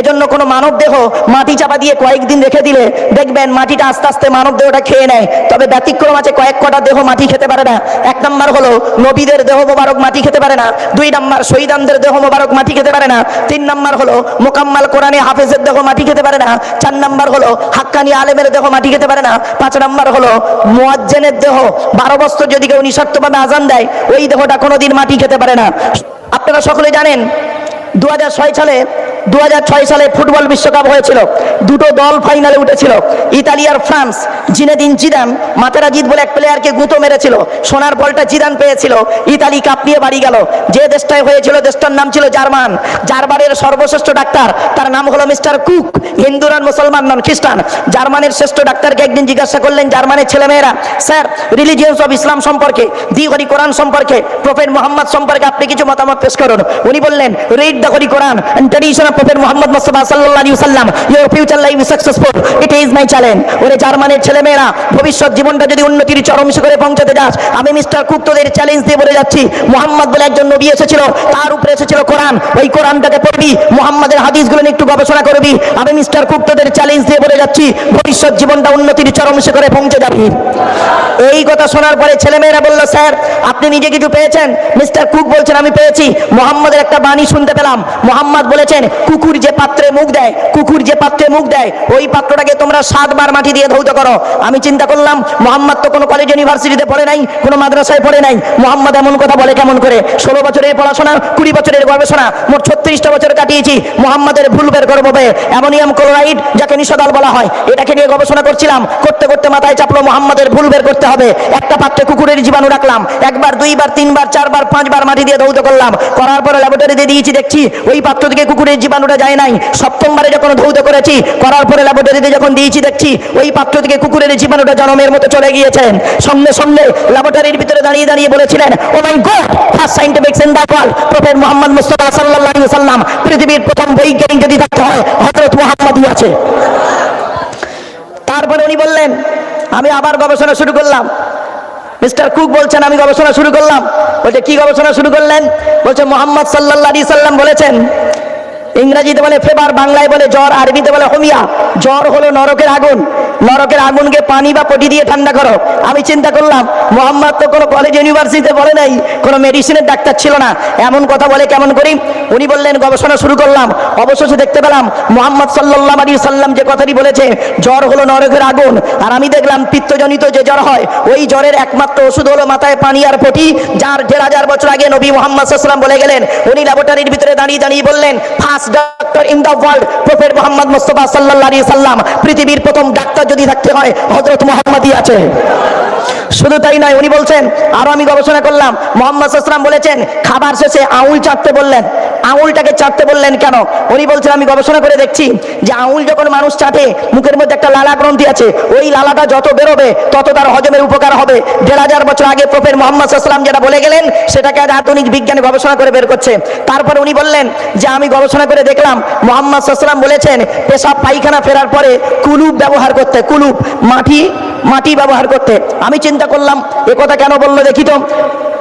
এজন্য কোনো মানব দেহ মাটি চাপা দিয়ে কয়েকদিন রেখে দিলে দেখবেন মাটিটা আস্তে আস্তে মানব দেহটা খেয়ে নেয়। তবে ব্যতিক্রম আছে, কয়েক কটা দেহ মাটি খেতে পারে না। এক নাম্বার হলো নবীদের দেহ মোবারক মাটি খেতে পারে না। দুই নাম্বার শহীদানদের দেহ মোবারক মাটি খেতে পারে না। তিন নাম্বার হলো মোকাম্মাল কোরআনে হাফেজের দেহ মাটি খেতে পারে না। চার নাম্বার হলো হাক্কানি আলেমের দেহ মাটি খেতে পারে না। পাঁচ নাম্বার হলো মোয়াজ্জেনের দেহ বারো বছর যদি কেউ নিঃস্বার্থভাবে আজান দেয়, ওই দেহটা কোনোদিন মাটি খেতে পারে না। আপনারা সকলে জানেন দু হাজার ছয় সালে দু হাজার ছয় সালে ফুটবল বিশ্বকাপ হয়েছিল। দুটো দল ফাইনালে উঠেছিল। ইতালি আর ফ্রান্স। জিনেদিন জিদান মাতারাজিদ বলে এক প্লেয়ারকে গুঁতো মেরেছিল। সোনার বলটা জিদান পেয়েছিল। ইতালি কাপ নিয়ে বাড়ি গেল। যে দেশটায় হয়েছিল, দেশটার নাম ছিল জার্মান। জার্মানের সর্বশ্রেষ্ঠ ডাক্তার। তার নাম হলো মিস্টার কুক। হিন্দু নন মুসলমান নন, খ্রিস্টান। জার্মানের শ্রেষ্ঠ ডাক্তারকে একদিন জিজ্ঞাসা করলেন জার্মানের ছেলেমেয়েরা, স্যার রিলিজিয়ন্স অফ ইসলাম সম্পর্কে, দি হরি কোরআন সম্পর্কে প্রফেট মোহাম্মদ সম্পর্কে আপনি কিছু মতামত পেশ করুন। উনি বললেন read the holy Quran tradition of prophet muhammad mustafa sallallahu alaihi wasallam your future life is successful. It is my challenge. ওরে জার্মানের ছেলেমেয়েরা, ভবিষ্যৎ জীবনটা যদি উন্নতির চরম শিখরে পৌঁছাতে যাস, আমি মিস্টার কুক তোদের চ্যালেঞ্জ দিয়ে বলে যাচ্ছি, মোহাম্মদ বলে একজন নবী এসেছিল, তার উপরে এসেছিল কোরআন। ওই কোরআনটাকে পড়বি, মোহাম্মদের হাদিসগুলো একটু গবেষণা করবি, আমি মিস্টার কুক তোদের চ্যালেঞ্জ দিয়ে বলে যাচ্ছি, ভবিষ্যৎ জীবনটা উন্নতির চরম শিখরে পৌঁছে যাবি। এই কথা শোনার পরে ছেলেমেয়েরা বলল, স্যার, আপনি নিজে কিছু পেয়েছেন? মিস্টার কুক বলছেন, আমি পেয়েছি। মোহাম্মদের একটা বাণী শুনতে পেলাম। মোহাম্মদ বলেছেন কুকুর যে পাত্রে মুখ দেয়, কুকুর যে পাত্রে মুখ দেয়, ওই পাত্রটাকে তোমরা সাতবার মাটি দিয়ে ধৌত করো। আমি চিন্তা করলাম, মোহাম্মদ তো কোনো কলেজ ইউনিভার্সিটিতে পড়ে নাই, কোনো মাদ্রাসায় পড়ে নাই। মোহাম্মদ এমন কথা বলে কেমন করে? ষোলো বছরের পড়াশোনা, কুড়ি বছরের গবেষণা, মোট ছত্রিশটা বছর কাটিয়েছি মোহাম্মদের ভুল বের করব অ্যামোনিয়াম ক্লোরাইড, যাকে নিষেধাল বলা হয়, এটাকে নিয়ে গবেষণা করছিলাম, করতে করতে মাথায় চাপলো মোহাম্মদের ভুল বের করতে হবে। একটা পাত্রে কুকুরের জীবাণু রাখলাম, একবার, দুইবার, তিনবার, চারবার, পাঁচবার মাটি দিয়ে ধৌত করলাম। করার পরে ল্যাবরেটরিতে দিয়েছি, দেখছি, ওই পাত্র থেকে কুকুরের জীবাণুটা যায় নাই। সপ্তমবারে যখন ধৌত করেছি, করার পরে ল্যাবরেটরিতে যখন দিয়েছি, দেখছি ওই পাত্র থেকে কুকুরের জীবাণুটা জনমের মতো চলে গিয়েছেন সঙ্গে সঙ্গে ল্যাবরেটরির ভিতরে দাঁড়িয়ে দাঁড়িয়ে বলেছিলেন ও my god first scientific in the prophet Muhammad Mustafa সাল্লাল্লাহু ওয়াসাল্লাম, পৃথিবীর প্রথম বৈজ্ঞানিক যদি থাকতে হয়, হযরত মুহাম্মদই আছে। তারপরে উনি বললেন, আমি আবার গবেষণা শুরু করলাম। মিস্টার কুক বলছেন, আমি গবেষণা শুরু করলাম। বলছে, কি গবেষণা শুরু করলেন? বলছে, মোহাম্মদ সাল্লাহ সাল্লাম বলেছেন ইংরেজিতে বলে ফেবার, বাংলায় বলে জ্বর, আরবিতে বলে হোমিয়া। জ্বর হলো নরকের আগুন। নরকের আগুনকে পানি বা পটি দিয়ে ঠান্ডা করো। আমি চিন্তা করলাম, মোহাম্মদ তো কোনো কলেজ ইউনিভার্সিটিতে বলে নাই, কোনো মেডিসিনের ডাক্তার ছিল না। এমন কথা বলে কেমন করি? উনি বললেন, গবেষণা শুরু করলাম। অবশেষে দেখতে পেলাম, মোহাম্মদ সাল্লাহ আলী সাল্লাম যে কথাটি বলেছে, জ্বর হলো নরকের আগুন। আর আমি দেখলাম, পিত্তজনিত যে জ্বর হয়, ওই জ্বরের একমাত্র ওষুধ হলো মাথায় পানি আর পটি, যার দেড় হাজার বছর আগে নবী মোহাম্মদ সাল্লাম বলে গেলেন। উনি ল্যাবরেটরির ভিতরে দাঁড়িয়ে দাঁড়িয়ে বললেন first doctor in the world prophet Muhammad Mustafa সাল্লাহ আলী সাল্লাম পৃথিবীর প্রথম ডাক্তার যদি থাকতে হয় হজরত মোহাম্মদই আছে। শুধু তাই নয়, উনি বলছেন, আরও আমি গবেষণা করলাম, মোহাম্মদ সাল্লাম বলেছেন, খাবার শেষে আঙুল চাটতে বললেন। আঙুলটাকে চাটতে বললেন কেন? উনি বলছেন, আমি গবেষণা করে দেখছি যে আঙুল যখন মানুষ চাটে মুখের মধ্যে একটা লালা গ্রন্থি আছে, ওই লালাটা যত বেরোবে, তত তার হজমের উপকার হবে। দেড় হাজার বছর আগে প্রফের মোহাম্মদ সাল্লাম যেটা বলে গেলেন, সেটাকে আজ আধুনিক বিজ্ঞান গবেষণা করে বের করছে। তারপর উনি বললেন যে, আমি গবেষণা করে দেখলাম, মোহাম্মদ সাল্লাম বলেছেন, পেশাব পায়খানা ফেরার পরে কুলুপ ব্যবহার করতে, কুলুপ, মাটি মাটি ব্যবহার করতে। আমি চিন্তা করলাম, এ কথা কেন বলল দেখি তো?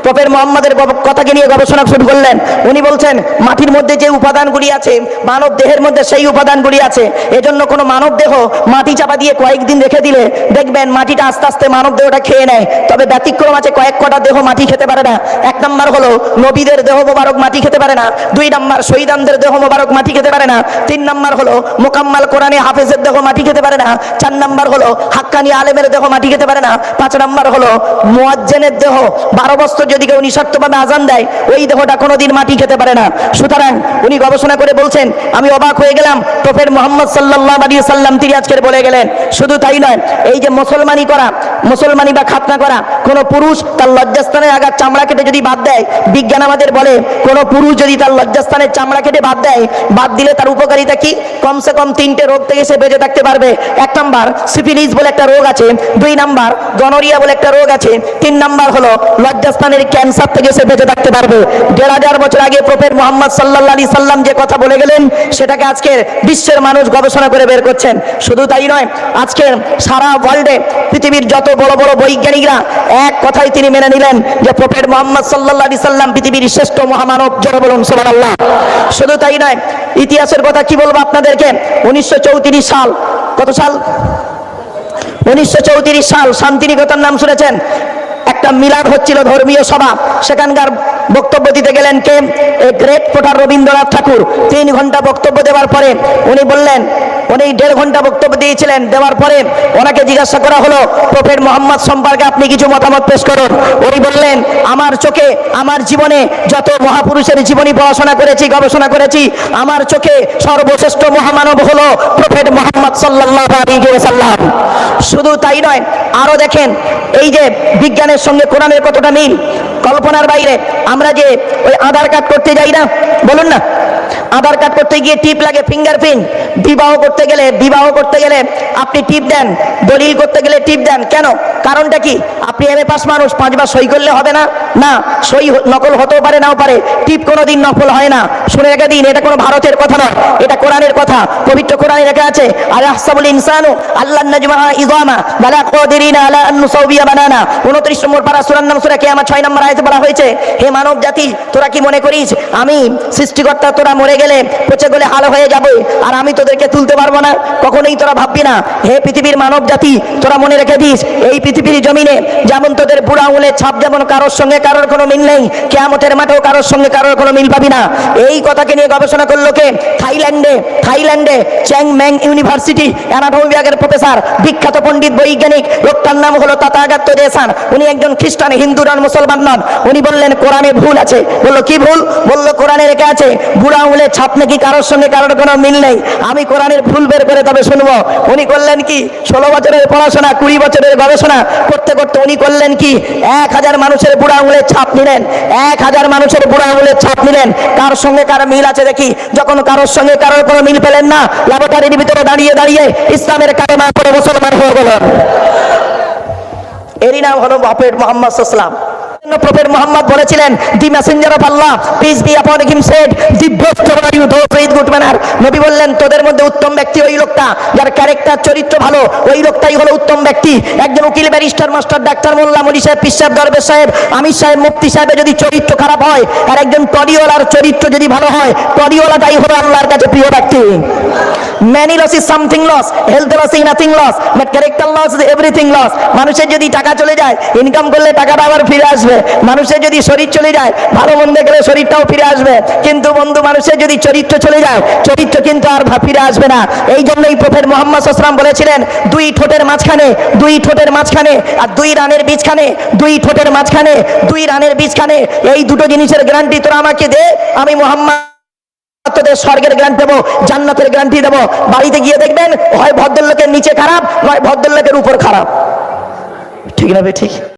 প্রফেট মোহাম্মদের গব- কথাকে নিয়ে গবেষণা শুরু করলেন। উনি বলছেন, মাটির মধ্যে যে উপাদানগুলি আছে, মানব দেহের মধ্যে সেই উপাদানগুলি আছে। এজন্য কোনো মানব দেহ মাটি চাপা দিয়ে কয়েকদিন রেখে দিলে দেখবেন মাটিটা আস্তে আস্তে মানব দেহটা খেয়ে নেয়। তবে ব্যতিক্রম আছে, কয়েক কটা দেহ মাটি খেতে পারে না। এক নম্বর হলো, নবীদের দেহ মোবারক মাটি খেতে পারে না। দুই নম্বর শহীদানদের দেহ মোবারক মাটি খেতে পারে না। তিন নম্বর হলো, মোকাম্মাল কোরআনে হাফেজের দেহ মাটি খেতে পারে না। চার নম্বর হলো, হাক্কানি আলেমের দেহ মাটি খেতে পারে না। পাঁচ নম্বর হলো, মোয়াজ্জেনের দেহ বারো বছর যদি কেউ নিঃস্বার্থভাবে আজান দেয়, ওই দেহটা কোনোদিন মাটি খেতে পারে না। সুতরাং উনি গবেষণা করে বলছেন, আমি অবাক হয়ে গেলাম তোফের মোহাম্মদ সাল্লাহ আলী সাল্লাম তিনি আজকের বলে গেলেন। শুধু তাই নয়, এই যে মুসলমানি করা মুসলমানি বা খাতনা করা, কোনো পুরুষ তার লজ্জাস্থানে আগার চামড়া কেটে যদি বাদ দেয়, বিজ্ঞান আমাদের বলে, কোনো পুরুষ যদি তার লজ্জাস্থানের চামড়া কেটে বাদ দেয়, বাদ দিলে তার উপকারিতা কি? কমসে কম তিনটে রোগ থেকে সে বেঁচে থাকতে পারবে। এক নাম্বার, সিফিলিস বলে একটা রোগ আছে। দুই নাম্বার, গনোরিয়া বলে একটা রোগ আছে। তিন নাম্বার হলো, লজ্জাস্থানের ক্যান্সার থেকে সে বেঁচে থাকতে পারবে। দেড় হাজার বছর আগে প্রফেট মোহাম্মদ সাল্লাহ আলী সাল্লাম যে কথা বলে গেলেন, সেটাকে আজকের বিশ্বের মানুষ গবেষণা করে বের করছেন। শুধু তাই নয়, আজকের সারা ওয়ার্ল্ডে পৃথিবীর যত বড় বড় বৈজ্ঞানিকরা এক কথাই তিনি মেনে নিলেন যে প্রফেট মোহাম্মদ সাল্লাহ সাল্লাম পৃথিবীর শ্রেষ্ঠ মহামানব জড় বলুন সোমান শুধু তাই নয়, ইতিহাসের কথা কি বলব আপনাদেরকে? উনিশশো চৌত্রিশ সাল, কত সাল? উনিশশো চৌত্রিশ সাল শান্তিনিকেতন নাম শুনেছেন? একটা মিলাদ হচ্ছিল ধর্মীয় সভা। সেখানকার বক্তব্য দিতে গেলেন কে? গ্রেট পোটার রবীন্দ্রনাথ ঠাকুর। তিন ঘণ্টা বক্তব্য দেওয়ার পরে উনি বললেন, উনি দেড় ঘণ্টা বক্তব্য দিয়েছিলেন, দেওয়ার পরে ওনাকে জিজ্ঞাসা করা হলো, প্রফেট মোহাম্মদ সম্পর্কে আপনি কিছু মতামত পেশ করুন। উনি বললেন, আমার চোখে, আমার জীবনে যত মহাপুরুষের জীবনী পড়াশোনা করেছি, গবেষণা করেছি, আমার চোখে সর্বশ্রেষ্ঠ মহামানব হলো প্রফেট মোহাম্মদ সাল্লাহ সাল্লাম শুধু তাই নয়, আরও দেখেন, এই যে বিজ্ঞানের সঙ্গে কোরআনের কতটা মিল? কল্পনার বাইরে। আমরা যে ওই আধার কার্ড করতে যাই না, বলুন না। আধার কার্ড করতে গিয়ে টিপ লাগে ফিঙ্গারপ্রিন্ট। বিবাহ করতে গেলে, বিবাহ করতে গেলে আপনি টিপ দেন, দলিল করতে গেলে টিপ দেন। কেন? কারণটা কি? আপনি এম এ পাস মানুষ, পাঁচবার সই করলে হবে না? না, সই নকল হতেও পারে, নাও পারে। টিপ কোনোদিন নকল হয় না। শুনে রেখে দিন, এটা কোনো ভারতের কথা নয় এটা কোরআনের কথা। পবিত্র কোরআনে লেখা আছে আর আহসাবুল ইনসানু আল্লাহ ইজামা বালা কাদিরিনা আলা বানানা। 29 নম্বর পারা সূরার নাম, সূরা কিয়ামত 6 নম্বর আয়াতে বলা হয়েছে, হে মানব জাতি, তোরা কি মনে করিস? আমি, সৃষ্টিকর্তা, তোরা মরে গেলে পচে গেলে হাল হয়ে যাবে, আর আমি তোদেরকে তুলতে পারব না। কখনোই তোরা ভাববি না, হে পৃথিবীর মানব জাতি, তোরা মনে রেখে দিস, এই পৃথিবীর জমিনে যেমন তোদের বুড়া আঙুলের ছাপ, যেমন কারোর সঙ্গে কারোর কোনো মিল নেই। কেয়ামতের মাঠেও কারোর সঙ্গে কারোর কোনো মিল পাবি না। এই কথাকে নিয়ে গবেষণা করল কে? থাইল্যান্ডে থাইল্যান্ডে চ্যাং ম্যাং ইউনিভার্সিটি অ্যানাটমি বিভাগের প্রফেসর, বিখ্যাত পণ্ডিত, বৈজ্ঞানিক। লোকটার নাম হলো তাতাগাত্য দেসান উনি একজন খ্রিস্টান, হিন্দু, নন মুসলমান নন। উনি বললেন, কোরআনে ভুল আছে। বলল, কি ভুল? বলল, কোরআনে রেখে আছে, বুড়া আঙুলের ছাপ নাকি কারোর সঙ্গে কারোর কোনো মিল নেই। আমি কোরআনের ভুল বের করে তবে শুনব। উনি করলেন কি? ষোলো বছরের পড়াশোনা, কুড়ি বছরের গবেষণা। করতে করতে উনি করলেন কি? এক হাজার মানুষের বুড়া আঙুলের ছাপ নিলেন। এক হাজার মানুষের বুড়া আঙুলের ছাপ নিলেন। কার সঙ্গে কার মিল আছে দেখি। যখন কারোর সঙ্গে কারোর কোনো মিল পেলেন না ল্যাবরেটরির ভিতরে দাঁড়িয়ে দাঁড়িয়ে ইসলামের কালেমা করে মুসলমান হয়ে গেলেন। এরই নাম হলো বাপের মোহাম্মদ সাল্লাম প্রফেট মোহাম্মদ বলেছিলেন, the messenger of Allah, peace be upon him said. The best of you those with good manner নবী বললেন, তোদের মধ্যে উত্তম ব্যক্তি ওই লোকটা, যার ক্যারেক্টার চরিত্র ভালো, ওই লোকটাই হলো উত্তম ব্যক্তি। একজন উকিল, ব্যারিস্টার, মাস্টার, ডাক্তার, মোল্লা মলি সাহেব পিস সাহেব দরবেশ সাহেব, আমির সাহেব, মুফতি সাহেবের যদি চরিত্র খারাপ হয়, আর একজন টডিওয়ালার চরিত্র যদি ভালো হয় টডিওয়ালাটাই হলো আল্লাহর কাছে প্রিয় ব্যক্তি। Money loss is something loss health loss is nothing loss but character loss is everything loss মানুষের যদি টাকা চলে যায় ইনকাম করলে টাকাটা আবার ফিরে আসবে। মানুষের যদি শরীর চলে যায়, ভালো মন্দ গেলে শরীরটাও ফিরে আসবে। কিন্তু বন্ধু, মানুষের যদি চরিত্র চলে যায়, চরিত্র কিন্তু আর ফিরে আসবে না। এই জন্যই প্রফেট মোহাম্মদ সাসলাম বলেছিলেন, দুই ঠোঁটের মাঝখানে, দুই ঠোঁটের মাঝখানে, আর দুই রানের বীজখানে, দুই ঠোঁটের মাঝখানে, দুই রানের বীজখানে, এই দুটো জিনিসের গ্যারান্টি তোরা আমাকে দে, আমি মোহাম্মদ তোদের স্বর্গের গ্রান্ট দেবো, জান্নাতের গ্রান্টি দেবো। বাড়িতে গিয়ে দেখবেন, হয় ভদ্রলোকের নিচে খারাপ নয় ভদ্রলোকের উপর খারাপ। ঠিক না ভাই ঠিক?